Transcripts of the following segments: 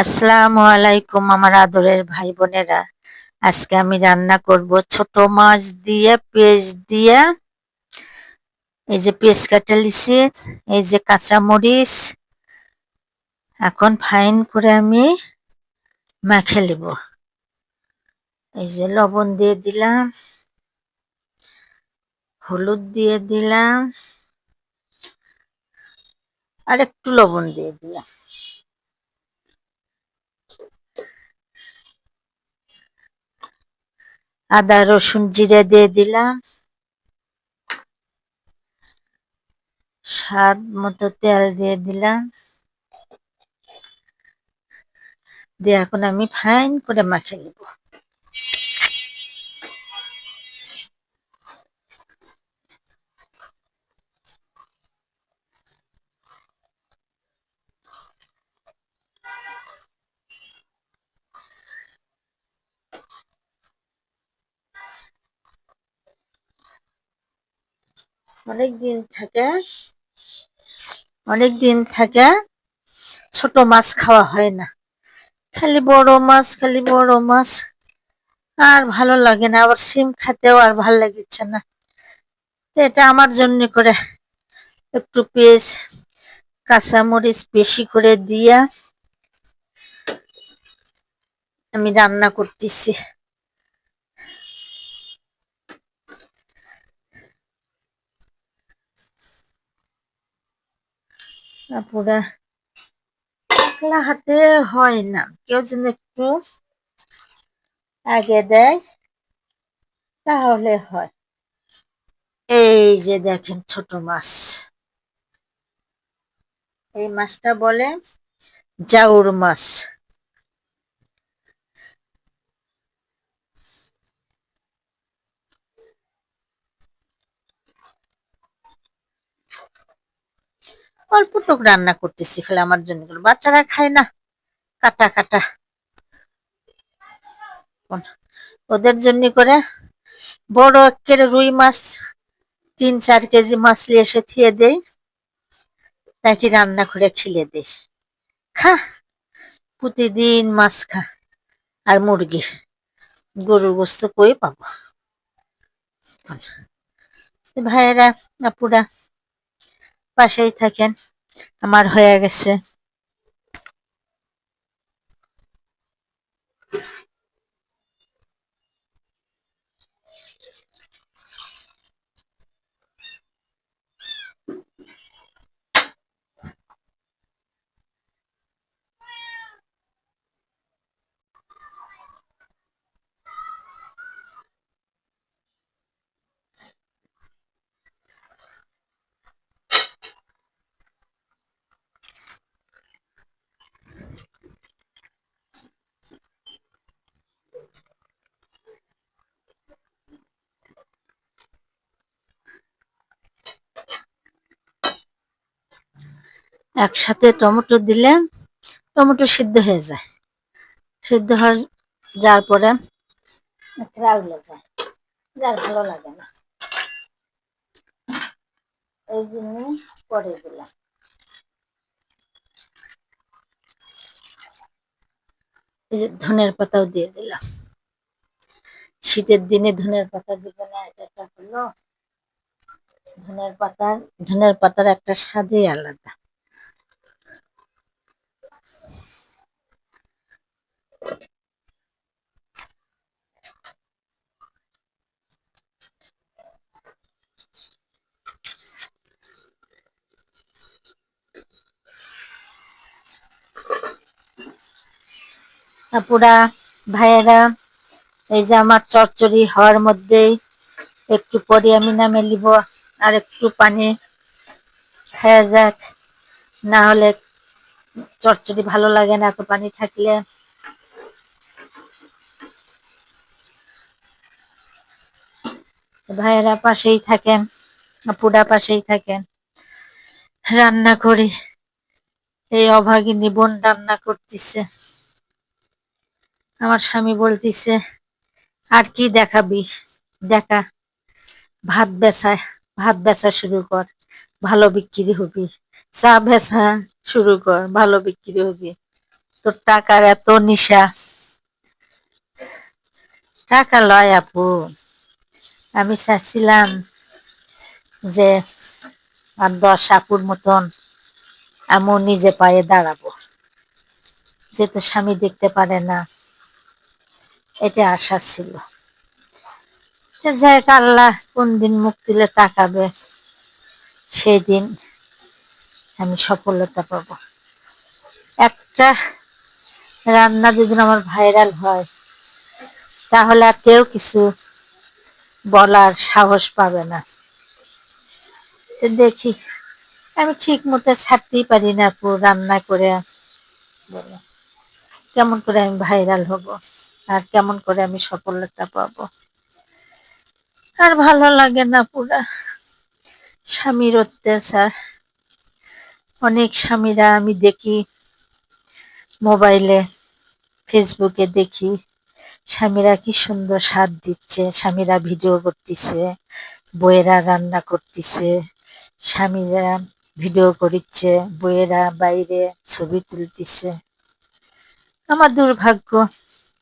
আসসালামু আলাইকুম আমার আদরের ভাই বোনেরা আজকে আমি রান্না করব ছোট মাছ দিয়ে, পেঁয়াজ দিয়ে। এই যে পেঁয়াজ কাটা লিছি এই যে কাঁচা মরিচ। এখন ফাইন করে আমি মাখে নেব। এই যে লবণ দিয়ে দিলাম, হলুদ দিয়ে দিলাম, আর একটু লবণ দিয়ে দিলাম। আদা, রসুন জিরে দিয়ে দিলাম। স্বাদ মতো তেল দিয়ে দিলাম। দিয়ে এখন আমি ফাইন করে মাখে নেব। অনেক দিন থাকে অনেক দিন থাকে ছোট মাছ খাওয়া হয় না। খালি বড় মাছ, খালি বড় মাছ। আর ভালো লাগে না, আবার সিম খেতেও আর ভালো লাগিচ্ছে না। এটা আমার জন্য করে একটু পেঁয়াজ, কাঁচামরিচ বেশি করে দিয়া আমি রান্না করতেছি। পুরা একলা হাতে হয় না। কেউ যেন একটু আগে দেয়, তাহলে হয়। এই যে দেখেন ছোট মাছ। এই মাছটা বলে জাউর মাছ। অল্প টুক রান্না করতেছি খালি আমার জন্য। বাচ্চারা খায় না, কাটা কাটা। ওদের জন্য করে বড় একের রুই মাছ, তিন চার কেজি মাছ নিয়ে এসে থিয়ে দেই তাকে রান্না করে খিলে দেই। খা, প্রতিদিন মাছ খা আর মুরগি, গরুর গোস্ত কই পাবো? ভাইয়েরা, আপুরা পাশেই থাকেন। আমার হয়ে গেছে। একসাথে টমেটো দিলে টমেটো সিদ্ধ হয়ে যায়। সিদ্ধ হয়ে যাওয়ার পরে রাউলে যায় যার ভালো লাগে না। এই জন্য পরে দিলাম। এই যে ধনের পাতাও দিয়ে দিলাম। শীতের দিনে ধনের পাতা দিবে না, এটা হলো ধনের পাতার ধনের পাতার একটা স্বাদই আলাদা। আপুরা, ভাইয়েরা, এই যে আমার চচ্চড়ি হওয়ার মধ্যেই একটু পরে আমি নামে নিব, আর একটু পানি খেয়ে যাক। না হলে চচ্চড়ি ভালো লাগে না, এত পানি থাকলে। ভাইয়েরা পাশেই থাকেন, আপুরা পাশেই থাকেন। রান্না করি। এই অভাগিনী বোন রান্না করতেছে। আমার স্বামী বলতিছে, আর কি দেখাবি? দেখা। ভাত বেচা ভাত বেচা শুরু কর, ভালো বিক্রি হবি। চা বেচা শুরু কর, ভালো বিক্রি হবি। তোর টাকার এত নিশা। টাকা লয় আপু। আমি চাচ্ছিলাম যে আর দশ আপুর মতন আমিও নিজে পায়ে দাঁড়াবো। যে যেহেতু স্বামী দেখতে পারে না। এটা আশা ছিল। যাই আল্লাহ কোন দিন মুখ তুলে তাকাবে সেই দিন আমি সফলতা পাব। একটা রান্না যদি আমার ভাইরাল হয়, তাহলে আর কেউ কিছু বলার সাহস পাবে না। দেখি, আমি ঠিক মতো ছাড়তেই পারি না রান্না করে। কেমন করে আমি ভাইরাল হব? আর কেমন করে আমি সফলতা পাব? আর ভালো লাগে না পুরা। স্বামীর অত্যাচার। অনেক স্বামীরা আমি দেখি মোবাইলে, ফেসবুকে দেখি স্বামীরা কি সুন্দর স্বাদ দিচ্ছে, স্বামীরা ভিডিও করতেছে বইয়েরা রান্না করতেছে, স্বামীরা ভিডিও করিচ্ছে বইয়েরা বাইরে ছবি তুলতেছে। আমার দুর্ভাগ্য।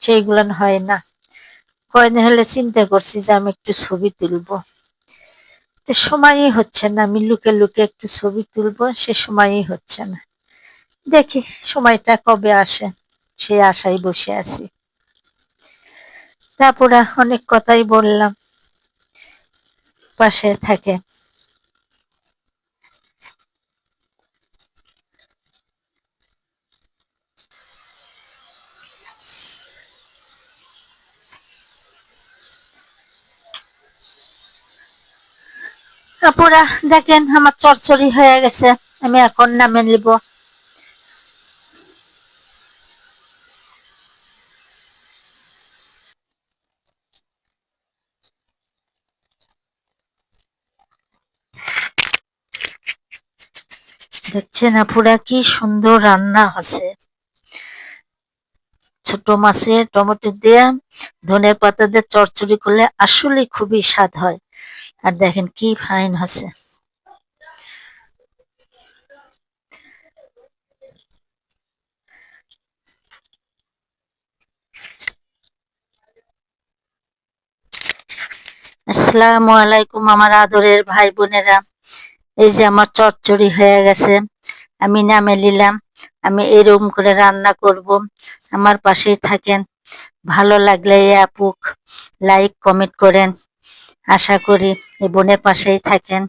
সেইগুলো হয় না। কয়দিন হলে চিন্তা করছি যে আমি একটু ছবি তুলবো। সময়ই হচ্ছে না, আমি লুকে লুকে একটু ছবি তুলবো, সে সময়ই হচ্ছে না। দেখি সময়টা কবে আসে সেই আশায় বসে আছি। তারপরে অনেক কথাই বললাম। পাশে থাকে। আপুরা দেখেন আমার চরচরি হয়ে গেছে। আমি এখন নামে নিব। দেখছেন আপুরা কি সুন্দর রান্না হচ্ছে। ছোট মাছে টমেটো দিয়ে ধনের পাতা দিয়ে চচ্চড়ি করলে আসলে খুবই স্বাদ হয়। আর দেখেন কি ফাইন হচ্ছে। আসসালামু আলাইকুম আমার আদরের ভাই বোনেরা। এই যে আমার চচ্চড়ি হয়ে গেছে, আমি নামে নিলাম, আমি এরকম করে রান্না করব। আমার পাশেই থাকেন, ভালো লাগলে এই আপুক লাইক কমেন্ট করেন। আশা করি এই বোনের পাশেই থাকেন।